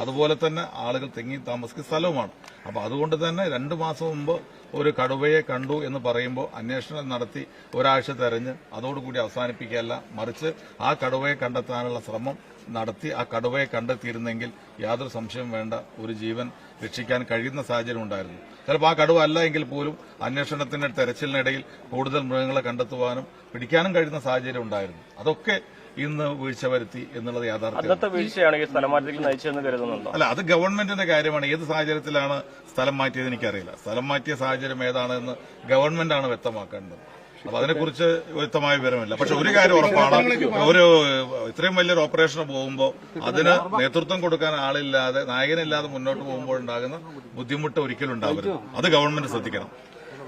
അതുപോലെ തന്നെ ആളുകൾ തെങ്ങി താമസിക്കുന്ന സ്ഥലവുമാണ്. അപ്പൊ അതുകൊണ്ട് തന്നെ രണ്ടു മാസം മുമ്പ് ഒരു കടുവയെ കണ്ടു എന്ന് പറയുമ്പോൾ അന്വേഷണം നടത്തി ഒരാഴ്ച തെരഞ്ഞ് അതോടുകൂടി അവസാനിപ്പിക്കുകയല്ല മറിച്ച് ആ കടുവയെ കണ്ടെത്താനുള്ള ശ്രമം നടത്തി ആ കടുവയെ കണ്ടെത്തിയിരുന്നെങ്കിൽ യാതൊരു സംശയവും വേണ്ട ഒരു ജീവൻ രക്ഷിക്കാൻ കഴിയുന്ന സാഹചര്യം ഉണ്ടായിരുന്നു. ചിലപ്പോൾ ആ കടുവ അല്ല എങ്കിൽ പോലും അന്വേഷണത്തിന്റെ തെരച്ചിലിനിടയിൽ കൂടുതൽ മൃഗങ്ങളെ കണ്ടെത്തുവാനും പിടിക്കാനും കഴിയുന്ന സാഹചര്യം ഉണ്ടായിരുന്നു. അതൊക്കെ ഇന്ന് വീഴ്ച വരുത്തി എന്നുള്ളത് യാഥാർത്ഥ്യം അന്നത്തെ വീഴ്ചയാണ് ഈ സ്ഥലമാറ്റത്തിൽ നയിച്ചതെന്ന് കരുതുന്നുണ്ടോ? അല്ല അത് ഗവൺമെന്റിന്റെ കാര്യമാണ്. ഏത് സാഹചര്യത്തിലാണ് സ്ഥലം മാറ്റിയത് എനിക്കറിയില്ല. സ്ഥലം മാറ്റിയ സാഹചര്യം ഏതാണെന്ന് ആണ് വ്യക്തമാക്കേണ്ടത്. അപ്പൊ അതിനെക്കുറിച്ച് വ്യക്തമായ വിവരമില്ല. പക്ഷെ ഒരു കാര്യം ഉറപ്പാണ്. ഒരു ഇത്രയും വലിയൊരു ഓപ്പറേഷന് പോകുമ്പോൾ അതിന് നേതൃത്വം കൊടുക്കാൻ ആളില്ലാതെ നായകനില്ലാതെ മുന്നോട്ട് പോകുമ്പോൾ ഉണ്ടാകുന്ന ബുദ്ധിമുട്ട് ഒരിക്കലും ഉണ്ടാവരുത്. അത് ഗവൺമെന്റ് ശ്രദ്ധിക്കണം.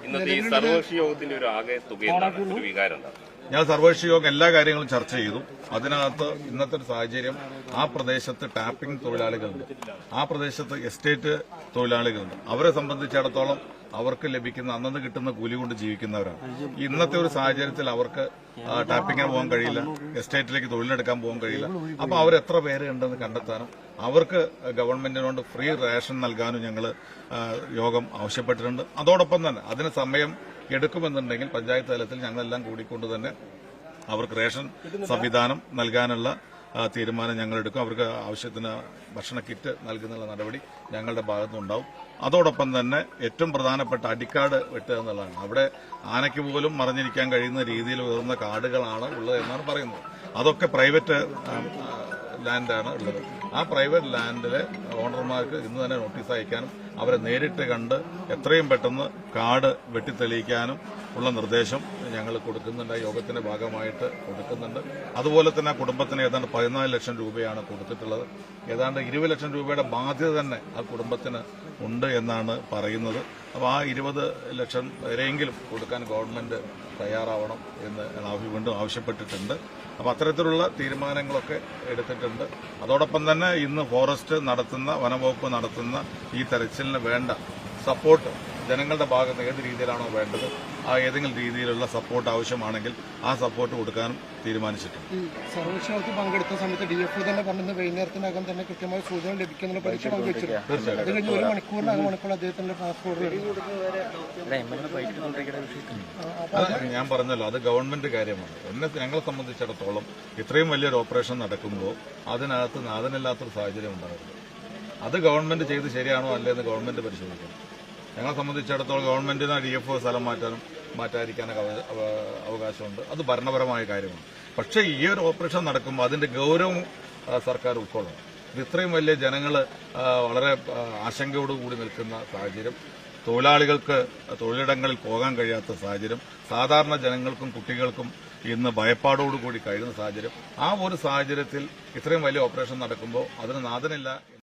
ഇന്നത്തെ ഈ സർവകക്ഷി യോഗത്തിന്റെ ഒരു ആകെ തുക ഒരു വികാരം ഞാൻ സർവകക്ഷി യോഗം എല്ലാ കാര്യങ്ങളും ചർച്ച ചെയ്തു. അതിനകത്ത് ഇന്നത്തെ ഒരു സാഹചര്യം ആ പ്രദേശത്ത് ടാപ്പിംഗ് തൊഴിലാളികളുണ്ട്. ആ പ്രദേശത്ത് എസ്റ്റേറ്റ് തൊഴിലാളികളുണ്ട്. അവരെ സംബന്ധിച്ചിടത്തോളം അവർക്ക് ലഭിക്കുന്ന അന്നന്ന് കിട്ടുന്ന കൂലി കൊണ്ട് ജീവിക്കുന്നവരാണ്. ഇന്നത്തെ ഒരു സാഹചര്യത്തിൽ അവർക്ക് ടാപ്പിങ്ങിന് പോകാൻ കഴിയില്ല എസ്റ്റേറ്റിലേക്ക് തൊഴിലെടുക്കാൻ പോകാൻ കഴിയില്ല. അപ്പൊ അവർ എത്ര പേര് ഉണ്ടെന്ന് കണ്ടെത്താനും അവർക്ക് ഗവൺമെന്റിനോട് ഫ്രീ റേഷൻ നൽകാനും ഞങ്ങൾ യോഗം ആവശ്യപ്പെട്ടിട്ടുണ്ട്. അതോടൊപ്പം തന്നെ അതിന് സമയം എടുക്കുമെന്നുണ്ടെങ്കിൽ പഞ്ചായത്ത് തലത്തിൽ ഞങ്ങളെല്ലാം കൂടിക്കൊണ്ട് തന്നെ അവർക്ക് റേഷൻ സംവിധാനം നൽകാനുള്ള തീരുമാനം ഞങ്ങൾ എടുക്കും അവർക്ക് ആവശ്യത്തിന് ഭക്ഷണ കിറ്റ് നൽകുന്നുള്ള നടപടി ഞങ്ങളുടെ ഭാഗത്തുനിന്നുണ്ടാവും. അതോടൊപ്പം തന്നെ ഏറ്റവും പ്രധാനപ്പെട്ട അടിക്കാട് വെട്ടുക എന്നുള്ളതാണ്. അവിടെ ആനയ്ക്ക് പോലും മറിഞ്ഞിരിക്കാൻ കഴിയുന്ന രീതിയിൽ ഉയർന്ന കാടുകളാണ് ഉള്ളത് എന്നാണ് പറയുന്നത്. അതൊക്കെ പ്രൈവറ്റ് ലാൻഡാണ് ഉള്ളത്. ആ പ്രൈവറ്റ് ലാൻഡിലെ ഓണർമാർക്ക് ഇന്ന് തന്നെ നോട്ടീസ് അയക്കാനും അവരെ നേരിട്ട് കണ്ട് എത്രയും പെട്ടെന്ന് കാട് വെട്ടിത്തെളിയിക്കാനും ഉള്ള നിർദ്ദേശം ഞങ്ങൾ കൊടുക്കുന്നുണ്ട്. യോഗത്തിന്റെ ഭാഗമായിട്ട് കൊടുക്കുന്നുണ്ട്. അതുപോലെ തന്നെ കുടുംബത്തിന് ഏതാണ്ട് പതിനാല് ലക്ഷം രൂപയാണ് കൊടുത്തിട്ടുള്ളത്. ഏതാണ്ട് ഇരുപത് ലക്ഷം രൂപയുടെ ബാധ്യത തന്നെ ആ കുടുംബത്തിന് ഉണ്ട് എന്നാണ് പറയുന്നത്. അപ്പോൾ ആ ഇരുപത് ലക്ഷം വരെയെങ്കിലും കൊടുക്കാൻ ഗവൺമെന്റ് തയ്യാറാവണം എന്ന് വീണ്ടും ആവശ്യപ്പെട്ടിട്ടുണ്ട്. അപ്പോൾ അത്തരത്തിലുള്ള തീരുമാനങ്ങളൊക്കെ എടുത്തിട്ടുണ്ട്. അതോടൊപ്പം തന്നെ ഇന്ന് ഫോറസ്റ്റ് നടത്തുന്ന വനവകുപ്പ് നടത്തുന്ന ഈ തെരച്ചിലിന് വേണ്ട സപ്പോർട്ട് ജനങ്ങളുടെ ഭാഗത്ത് ഏത് രീതിയിലാണോ വേണ്ടത് ആ ഏതെങ്കിലും രീതിയിലുള്ള സപ്പോർട്ട് ആവശ്യമാണെങ്കിൽ ആ സപ്പോർട്ട് കൊടുക്കാനും തീരുമാനിച്ചിട്ടുണ്ട്. ഈ പങ്കെടുത്ത സമയത്ത് ഡി എഫ് തന്നെ പറഞ്ഞത് വൈകുന്നേരത്തിനകം തന്നെ കൃത്യമായ സൂചന ലഭിക്കുന്ന പരീക്ഷ പങ്കുവച്ചിരുന്നു. അത് കഴിഞ്ഞ് ഒരു മണിക്കൂറിന് മണിക്കൂർ അദ്ദേഹത്തിന്റെ പാസ്പോർട്ട് ഞാൻ പറഞ്ഞല്ലോ അത് ഗവൺമെന്റ് കാര്യമാണ്. എന്നെ ഞങ്ങളെ സംബന്ധിച്ചിടത്തോളം ഇത്രയും വലിയൊരു ഓപ്പറേഷൻ നടക്കുമ്പോൾ അതിനകത്ത് നാഥനില്ലാത്തൊരു സാഹചര്യം ഉണ്ടാകുന്നത് അത് ഗവൺമെന്റ് ചെയ്ത് ശരിയാണോ അല്ലേ എന്ന് ഗവൺമെന്റ് പരിശോധിക്കണം. ഞങ്ങളെ സംബന്ധിച്ചിടത്തോളം ഗവൺമെന്റിന് ഡി എഫ് സ്ഥലം മാറ്റാനും മാറ്റാതിരിക്കാനൊക്കെ അവ- അവ- അവകാശമുണ്ട്. അത് ഭരണപരമായ കാര്യമാണ്. പക്ഷേ ഈ ഒരു ഓപ്പറേഷൻ നടക്കുമ്പോൾ അതിന്റെ ഗൗരവം സർക്കാർ ഉൾക്കൊള്ളണം. ഇത് ഇത്രയും വലിയ ജനങ്ങൾ വളരെ ആശങ്കയോടുകൂടി നിൽക്കുന്ന സാഹചര്യം. തൊഴിലാളികൾക്ക് തൊഴിലിടങ്ങളിൽ പോകാൻ കഴിയാത്ത സാഹചര്യം. സാധാരണ ജനങ്ങൾക്കും കുട്ടികൾക്കും ഇന്ന് ഭയപ്പാടോടുകൂടി കഴിയുന്ന സാഹചര്യം. ആ ഒരു സാഹചര്യത്തിൽ ഇത്രയും വലിയ ഓപ്പറേഷൻ നടക്കുമ്പോൾ അതിന് നാഥനില്ല